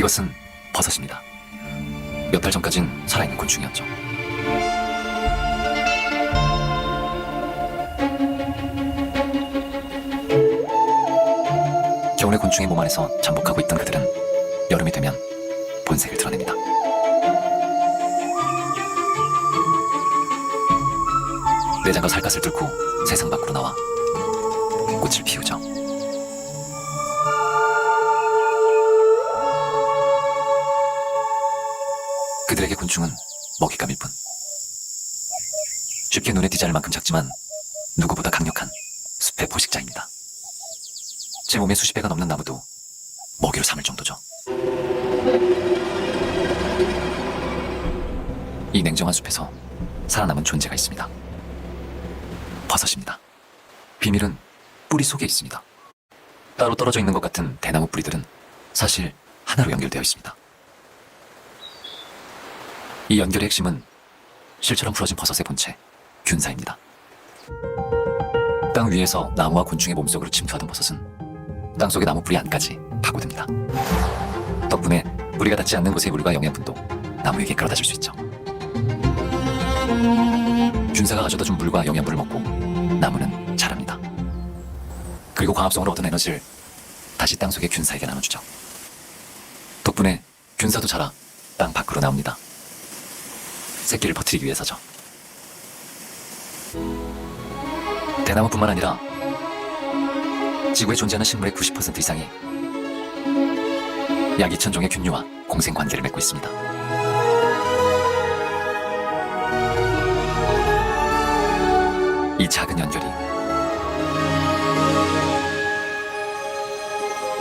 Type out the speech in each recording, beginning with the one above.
이것은 버섯입니다. 몇 달 전까진 살아있는 곤충이었죠. 겨울에 곤충의 몸 안에서 잠복하고 있던 그들은 여름이 되면 본색을 드러냅니다. 내장과 살갗을 뚫고 세상 밖으로 나와 꽃을 피우죠. 그들에게 곤충은 먹잇감일 뿐. 쉽게 눈에 띄지 않을 만큼 작지만 누구보다 강력한 숲의 포식자입니다. 제 몸의 수십 배가 넘는 나무도 먹이로 삼을 정도죠. 이 냉정한 숲에서 살아남은 존재가 있습니다. 버섯입니다. 비밀은 뿌리 속에 있습니다. 따로 떨어져 있는 것 같은 대나무 뿌리들은 사실 하나로 연결되어 있습니다. 이 연결의 핵심은 실처럼 풀어진 버섯의 본체, 균사입니다. 땅 위에서 나무와 곤충의 몸속으로 침투하던 버섯은 땅속의 나무 뿌리 안까지 파고듭니다. 덕분에 뿌리가 닿지 않는 곳의 물과 영양분도 나무에게 끌어다 줄 수 있죠. 균사가 가져다 준 물과 영양분을 먹고 나무는 자랍니다. 그리고 광합성으로 얻은 에너지를 다시 땅속의 균사에게 나눠주죠. 덕분에 균사도 자라 땅 밖으로 나옵니다. 새끼를 퍼뜨리기 위해서죠. 대나무뿐만 아니라 지구에 존재하는 식물의 90% 이상이 약 2천 종의 균류와 공생 관계를 맺고 있습니다. 이 작은 연결이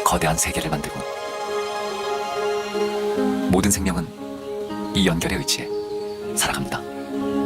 거대한 세계를 만들고 모든 생명은 이 연결에 의지해 살아갑니다.